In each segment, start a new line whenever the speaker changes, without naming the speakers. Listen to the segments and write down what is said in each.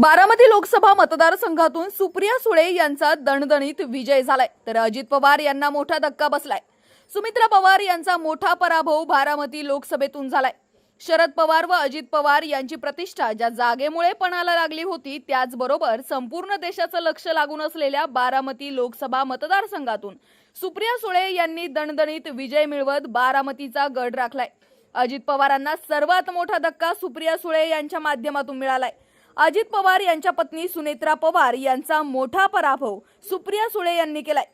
बारामती लोकसभा मतदारसंघातून सुप्रिया सुळे यांचा दणदणीत विजय झालाय. तर अजित पवार यांना मोठा धक्का बसलाय. सुमित्रा पवार यांचा मोठा पराभव बारामती लोकसभेतून झालाय. शरद पवार व अजित पवार यांची प्रतिष्ठा ज्या जागेमुळे पणाला लागली होती त्याचबरोबर संपूर्ण देशाचं लक्ष लागून असलेल्या बारामती लोकसभा मतदारसंघातून सुप्रिया सुळे यांनी दणदणीत विजय मिळवत बारामतीचा गड राखलाय. अजित पवारांना सर्वात मोठा धक्का सुप्रिया सुळे यांच्या माध्यमातून मिळालाय. अजित पवार यांच्या पत्नी सुनेत्रा पवार यांचा मोठा पराभव सुप्रिया सुळे यांनी केलाय.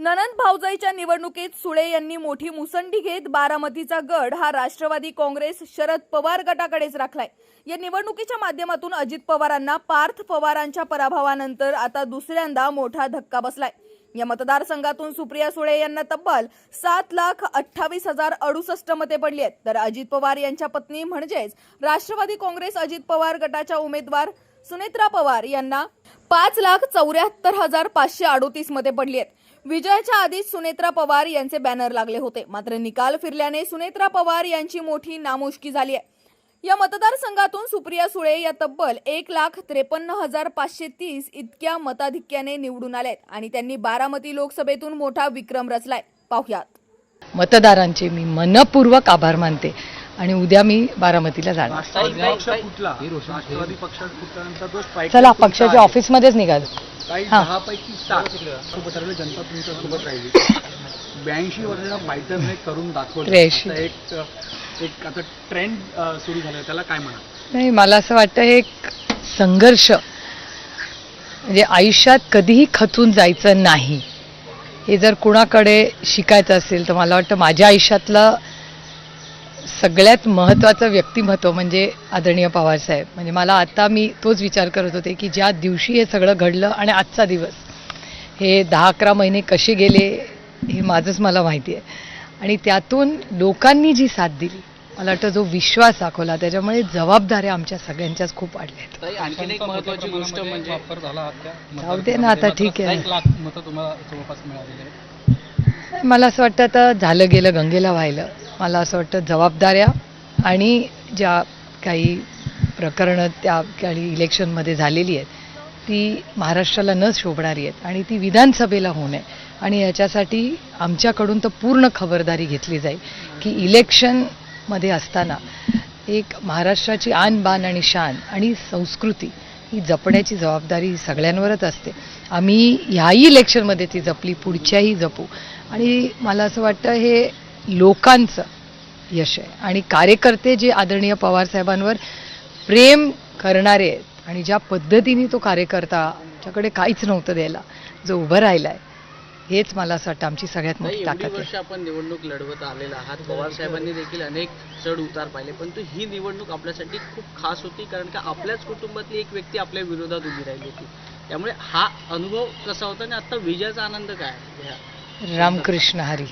ननंद भाऊजाईच्या निवडणुकीत सुळे यांनी मोठी मुसंडी घेत बारामतीचा गड हा राष्ट्रवादी काँग्रेस शरद पवार गटाकडेच राखलाय. या निवडणुकीच्या माध्यमातून अजित पवारांना पार्थ पवारांच्या पराभवानंतर आता दुसऱ्यांदा मोठा धक्का बसलाय. या मतदारसंघातून सुप्रिया सुळे यांना तब्बल सात लाख अठ्ठावीस हजार अडुसष्ट मते पडली आहेत. तर अजित पवार यांच्या पत्नी म्हणजेच राष्ट्रवादी काँग्रेस अजित पवार गटाच्या उमेदवार सुनेत्रा पवार यांना पाच लाख चौऱ्याहत्तर हजार पाचशे अडोतीस मते पडली आहेत. विजयाच्या आधीच सुनेत्रा पवार यांचे बॅनर लागले होते. मात्र निकाल फिरल्याने सुनेत्रा पवार यांची मोठी नामुष्की झाली आहे. या मतदारसंघातून सुप्रिया सुळे या तब्बल एक लाख त्रेपन्न हजार पाचशे तीस इतक्या मताधिक्याने निवडून आल्या आहेत आणि त्यांनी बारामती लोकसभेतून मोठा विक्रम रचलाय. पाहुयात.
मतदारांचे मी मनपूर्वक आभार मानते आणि उद्या मी बारामतीला जाणार. चला पक्षाच्या ऑफिसमध्येच निघाल.
ब्याऐंशी वर्षाच्या फायटरने करून दाखवलं. एक आता ट्रेंड सुरू झालाय. त्याला काय म्हणा
नाही मला असं वाटतं हे एक संघर्ष. म्हणजे आयुष्यात कधीही खचून जायचं नाही. हे जर कुणाकडे शिकायचं असेल तर मला वाटतं माझ्या आयुष्यातलं सगळ्यात महत्त्वाचं व्यक्तिमत्व म्हणजे आदरणीय पवारसाहेब म्हणजे मला आता मी तोच विचार करत होते की ज्या दिवशी हे सगळं घडलं आणि आजचा दिवस हे दहा अकरा महिने कसे गेले हे माझंच मला माहिती आहे. आणि त्यातून लोकांनी जी साथ दिली मला वाटतं जो विश्वास दाखवला त्याच्यामुळे जबाबदाऱ्या आमच्या सगळ्यांच्याच खूप वाढल्या आहेत.
आणखीन एक महत्वाची गोष्ट म्हणजे
वापर झाला त्या
जाऊ दे ना आता ठीक आहे. मला असं वाटतं आता झालं गेलं गंगेला व्हायलं मला असं वाटतं जबाबदाऱ्या आणि ज्या काही प्रकरणं त्या काही इलेक्शनमध्ये झालेली आहेत ती महाराष्ट्राला न शोभणारी आहेत आणि ती विधानसभेला होऊ नये. आणि याच्यासाठी आमच्याकडून तर पूर्ण खबरदारी घेतली जाईल की इलेक्शनमध्ये असताना एक महाराष्ट्राची आन बान आणि शान आणि संस्कृती ही जपण्याची जबाबदारी सगळ्यांवरच असते. आम्ही ह्याही इलेक्शनमध्ये ती जपली पुढच्याही जपू. आणि मला असं वाटतं हे लोकांचं यश आहे. आणि कार्यकर्ते जे आदरणीय पवारसाहेबांवर प्रेम करणारे आहेत आणि ज्या पद्धतीने तो कार्यकर्ता ज्याकडे काहीच नव्हतं द्यायला जो उभं राहिला आहे हेच मला असं वाटतं आमची सगळ्यात मोठी ताकद आहे.
वर्ष आपण निवडणूक लढवत आलेला आहात. पवार साहेबांनी देखील अनेक चढ उतार पाहिले परंतु ही निवडणूक आपल्यासाठी खूप खास होती कारण का आपल्याच कुटुंबातली एक व्यक्ती आपल्या विरोधात उभी राहिली होती. त्यामुळे हा अनुभव कसा होता आणि आता विजयाचा आनंद काय
रामकृष्ण हरी.